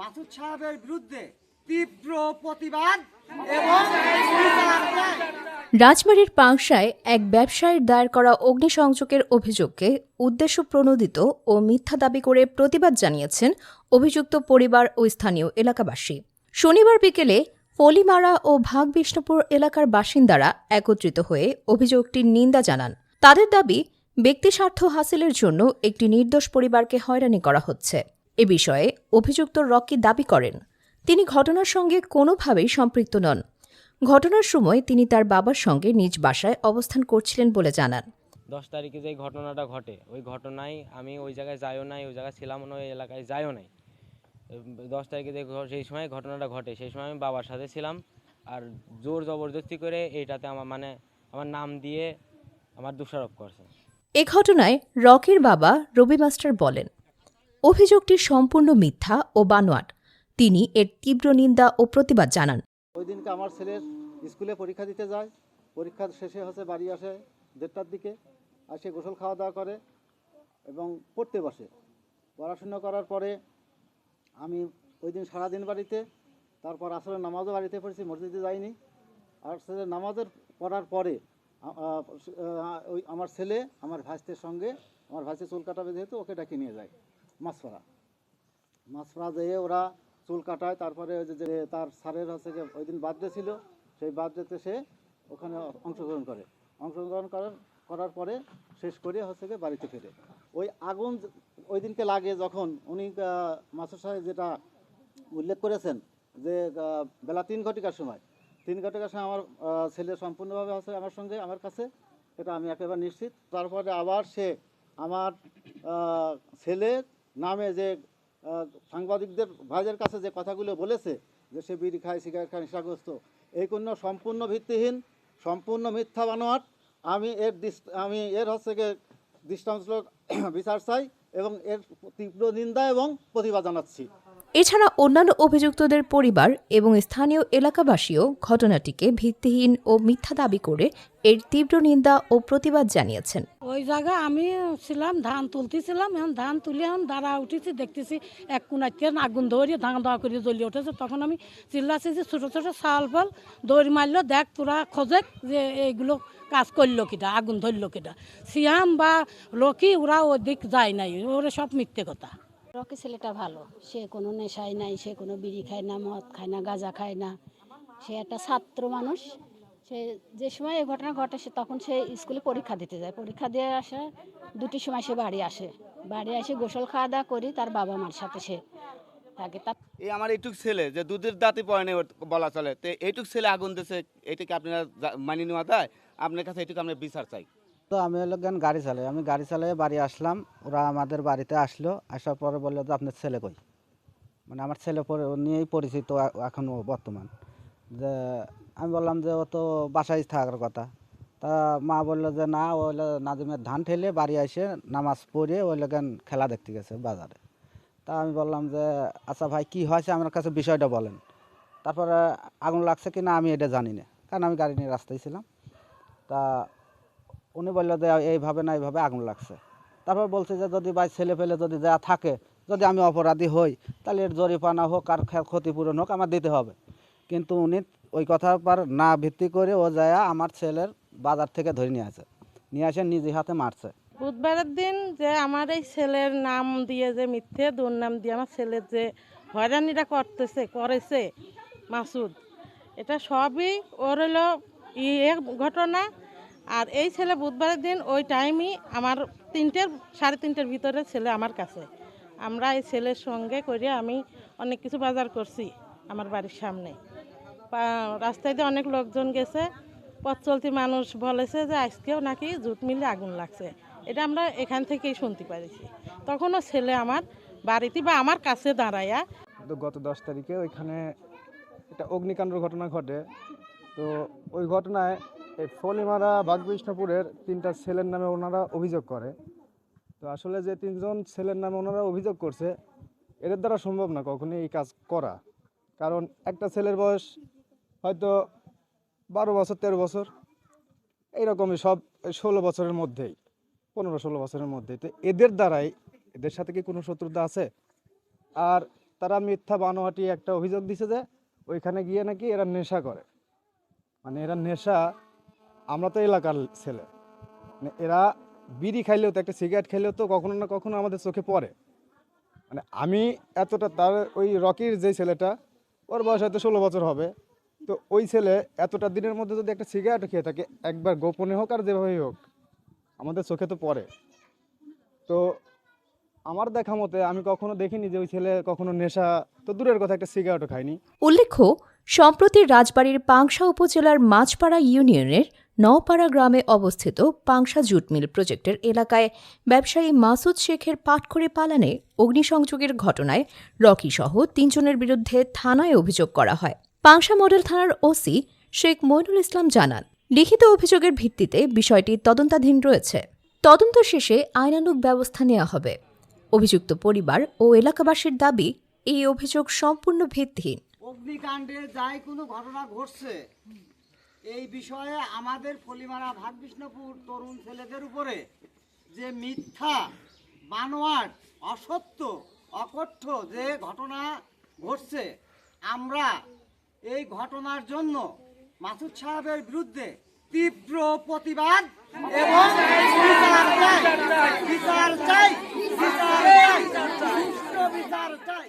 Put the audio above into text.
মাসুদ সাহেবের বিরুদ্ধে তীব্র প্রতিবাদ এবং। রাজবাড়ীর পাংশায় এক ব্যবসায়ীর দায়ের করা অগ্নিসংযোগের অভিযোগকে উদ্দেশ্য প্রণোদিত ও মিথ্যা দাবি করে প্রতিবাদ জানিয়েছেন অভিযুক্ত পরিবার ও স্থানীয় এলাকাবাসী শনিবার বিকেলে ফলিমারা ও ভাগ বিষ্ণুপুর এলাকার বাসিন্দারা একত্রিত হয়ে অভিযোগটির নিন্দা জানান তাদের দাবি ব্যক্তিস্বার্থ হাসিলের জন্য একটি নির্দোষ পরিবারকে হয়রানি করা হচ্ছে এ বিষয়ে অভিযুক্ত রকি দাবি করেন তিনি ঘটনার সঙ্গে কোনোভাবেই সম্পৃক্ত নন। ঘটনার সময় তিনি তার বাবার সঙ্গে নিজ বাসায় অবস্থান করছিলেন বলে জানান। দশ তারিখে যে ঘটনাটা ঘটে ওই ঘটনায় আমি ওই জায়গায় যাইও নাই ওই জায়গায় ছিলাম না ওই এলাকায় যাইও নাই। দশ তারিখে যে সেই সময় ঘটনাটা ঘটে সেই সময় আমি বাবার সাথে ছিলাম আর জোর জবরদস্তি করে এইটাতে আমার মানে আমার নাম দিয়ে আমার দোষারোপ করছে। এ ঘটনায় রকির বাবা রবি মাস্টার বলেন অভিযোগটি সম্পূর্ণ মিথ্যা ও বানোয়াট। তিনি এর তীব্র নিন্দা ও প্রতিবাদ জানান। ওই দিনকে আমার ছেলের স্কুলে পরীক্ষা দিতে যায়। পরীক্ষা শেষে হচ্ছে বাড়ি আসে দেড়টার দিকে। আসে গোসল খাওয়া দাওয়া করে এবং পড়তে বসে। পড়াশোনা করার পরে আমি ওই দিন সারাদিন বাড়িতে, তারপর আসলে নামাজও বাড়িতে পড়েছি, মসজিদে যাইনি। আর ছেলে নামাজের পড়ার পরে ওই আমার ছেলে, আমার ভাইস্তের সঙ্গে, আমার ভাইস্তের চুল কাটাবে যেহেতু ওকে ডাকে নিয়ে যায়। মাছপাড়া মাছরা যেয়ে ওরা চুল কাটায়, তারপরে ওই যে তার স্যারের হচ্ছে ওই দিন বার্থডে ছিল, সেই বার্থডেতে সে ওখানে অংশগ্রহণ করে। অংশগ্রহণ করার করার পরে শেষ করে হচ্ছে গিয়ে বাড়িতে ফেরে। ওই আগুন ওই দিনকে লাগে যখন উনি মাসুদ সাহেব যেটা উল্লেখ করেছেন যে বেলা তিন ঘটিকার সময়। তিন ঘটিকার সময় আমার ছেলে সম্পূর্ণভাবে আছে আমার সঙ্গে, আমার কাছে। এটা আমি একেবারে নিশ্চিত। তারপরে আবার সে আমার ছেলের নামে যে সাংবাদিকদের ভাইদের কাছে যে কথাগুলো বলেছে, যে সে বিড়ি খায়, সিগারেট খায়, নেশাগ্রস্ত, এই কোনো সম্পূর্ণ ভিত্তিহীন, সম্পূর্ণ মিথ্যা বানোয়াট, আমি এর আমি এর হচ্ছে গিয়ে দৃষ্টান্তমূলক বিচার চাই এবং এর তীব্র নিন্দা এবং প্রতিবাদ জানাচ্ছি। এছাড়া অন্যান্য অভিযুক্তদের পরিবার এবং স্থানীয় এলাকাবাসীও ঘটনাটিকে ভিত্তিহীন ও মিথ্যা দাবি করে এর তীব্র নিন্দা ও প্রতিবাদ জানিয়েছেন। ওই জায়গায় আমি ছিলাম, ধান তুলতেছিলাম, এখন ধান তুলে এখন দাঁড়া উঠেছি, দেখতেছি এক কোনাইতে আগুন ধরিয়ে ধান দাওয়া করে জ্বলিয়ে উঠেছে। তখন আমি চিল্লাছি যে ছোটো ছোটো শাল ফল দৌড়ি মারলো, দেখ তোরা খোঁজে যে এইগুলো কাজ করল কিটা, আগুন ধরলো কিটা। সিয়াম বা লকি ওরা ওই দিক যায় নাই, ওরা সব মিথ্যে কথা। রকি ছেলেটা ভালো। সে কোনো নেশায় নাই, সে কোনো বিড়ি খায় না, মদ খায় না, গাঁজা খায় না। সে একটা ছাত্র মানুষ। সে যে সময় এই ঘটনা ঘটে, সে তখন সে স্কুলে পরীক্ষা দিতে যায়। পরীক্ষা দিয়ে আসে দুটির সময় সে বাড়ি আসে। বাড়ি আসে গোসল খাওয়া দাওয়া করি, তার বাবা মার সাথে সে থাকে। তার এই আমার এইটুক ছেলে, যে দুধের দাঁতি পড়ে নেই বলা চলে। তো এইটুক ছেলে আগুন দিছে এটাকে আপনারা মানিয়ে নেওয়া যায়? আপনার কাছে এইটুকু আমরা বিচার চাই। তো আমি হলো জ্ঞান গাড়ি চালাই। আমি গাড়ি চালিয়ে বাড়ি আসলাম, ওরা আমাদের বাড়িতে আসলো, আসার পরে বলল যে, আপনার ছেলে কই? মানে আমার ছেলে নিয়েই পরিচিত এ- এখনও বর্তমান। যে আমি বললাম যে, ও তো বাসায় থাকার কথা। তা মা বলল যে, না, ও হলো নাজিমের ধান ঠেলে বাড়ি এসে নামাজ পড়ে ওই জ্ঞান খেলা দেখতে গেছে বাজারে। তা আমি বললাম যে আচ্ছা ভাই, কি হয়েছে? আমার কাছে বিষয়টা বলেন। তারপরে আগুন লাগছে কি না আমি এটা জানি না, কারণ আমি গাড়ি নিয়ে রাস্তায় ছিলাম। তা উনি বলল যে এইভাবে না, এইভাবে আগুন লাগছে। তারপর বলছে যে, যদি ভাই ছেলে পেলে যদি যা থাকে, যদি আমি অপরাধী হই, তাহলে এর জরিপানা হোক আর ক্ষতিপূরণ হোক আমার দিতে হবে। কিন্তু উনি ওই কথার পর না ভিত্তি করে ও যায় আমার ছেলের বাজার থেকে ধরে নিয়ে আসে। নিয়ে আসে নিজে হাতে মারছে। বুধবারের দিন যে আমার এই ছেলের নাম দিয়ে যে মিথ্যে দুর্নাম দিয়ে আমার ছেলের যে হয়রানিটা করতেছে, করেছে মাসুদ, এটা সবই ওর হলো ইয়ে ঘটনা। আর এই ছেলে বুধবারের দিন ওই টাইমই আমার তিনটের, সাড়ে তিনটের ভিতরে ছেলে আমার কাছে। আমরা এই ছেলের সঙ্গে করে আমি অনেক কিছু বাজার করছি আমার বাড়ির সামনে। রাস্তায় দিয়ে অনেক লোকজন গেছে, পথ চলতি মানুষ বলেছে যে আজকেও নাকি জুট মিলে আগুন লাগছে। এটা আমরা এখান থেকেই শুনতে পারিছি। তখনও ছেলে আমার বাড়িতে বা আমার কাছে দাঁড়ায়া। তো গত দশ তারিখে ওইখানে একটা অগ্নিকাণ্ডের ঘটনা ঘটে। তো ওই ঘটনায় এই ফলিমারা বাগবিষ্ণুপুরের তিনটা ছেলের নামে ওনারা অভিযোগ করে। তো আসলে যে তিনজন ছেলের নামে ওনারা অভিযোগ করছে, এদের দ্বারা সম্ভব না কখনই এই কাজ করা। কারণ একটা ছেলের বয়স হয়তো বারো বছর, তেরো বছর, এইরকমই সব ষোলো বছরের মধ্যেই, পনেরো ষোলো বছরের মধ্যেই। তো এদের দ্বারাই, এদের সাথে কি কোনো শত্রুতা আছে? আর তারা মিথ্যা বানোয়াটি একটা অভিযোগ দিছে যে, ওইখানে গিয়ে নাকি এরা নেশা করে। মানে এরা নেশা আমরা তো এলাকার ছেলে। মানে এরা বিড়ি খাইলেও তো, একটা সিগারেট খাইলেও তো কখনো না কখনো আমাদের চোখে পড়ে। মানে আমি এতটা তার ওই রকির যে ছেলেটা, ওর বয়স হয়তো ষোলো বছর হবে। তো ওই ছেলে এতটা দিনের মধ্যে যদি একটা সিগারেট খেয়ে থাকে, একবার গোপনে হোক আর যেভাবেই হোক, আমাদের চোখে তো পড়ে। তো আমার দেখা মতে আমি কখনো দেখিনি যে ওই ছেলে কখনো নেশা, তো দূরের কথা একটা সিগারেটও খায়নি। উল্লেখ্য, সম্প্রতি রাজবাড়ির পাংশা উপজেলার মাছপাড়া ইউনিয়নের নওপাড়া গ্রামে অবস্থিত পাংশা জুট মিল প্রজেক্টের এলাকায় ব্যবসায়ী মাসুদ শেখের পাটখড়ি পালানে অগ্নিসংযোগের ঘটনায় রকি সহ তিনজনের বিরুদ্ধে থানায় অভিযোগ করা হয়। পাংশা মডেল থানার ওসি শেখ মইনুল ইসলাম জানান, লিখিত অভিযোগের ভিত্তিতে বিষয়টি তদন্তাধীন রয়েছে। তদন্ত শেষে আইনানুগ ব্যবস্থা নেওয়া হবে। অভিযুক্ত পরিবার ও এলাকাবাসীর দাবি, এই অভিযোগ সম্পূর্ণ ভিত্তিহীন। অগ্নিকাণ্ডে যাই কোনো ঘটনা ঘটছে এই বিষয়ে আমাদের ফলিমারা ভাগবিষ্ণুপুর তরুণ ছেলেদের উপরে যে মিথ্যা, বানোয়াট, অসত্য, অকথ্য যে ঘটনা ঘটছে, আমরা এই ঘটনার জন্য মাসুদ সাহেবের বিরুদ্ধে তীব্র প্রতিবাদ এবং বিচার চাই বিচার চাই বিচার চাই।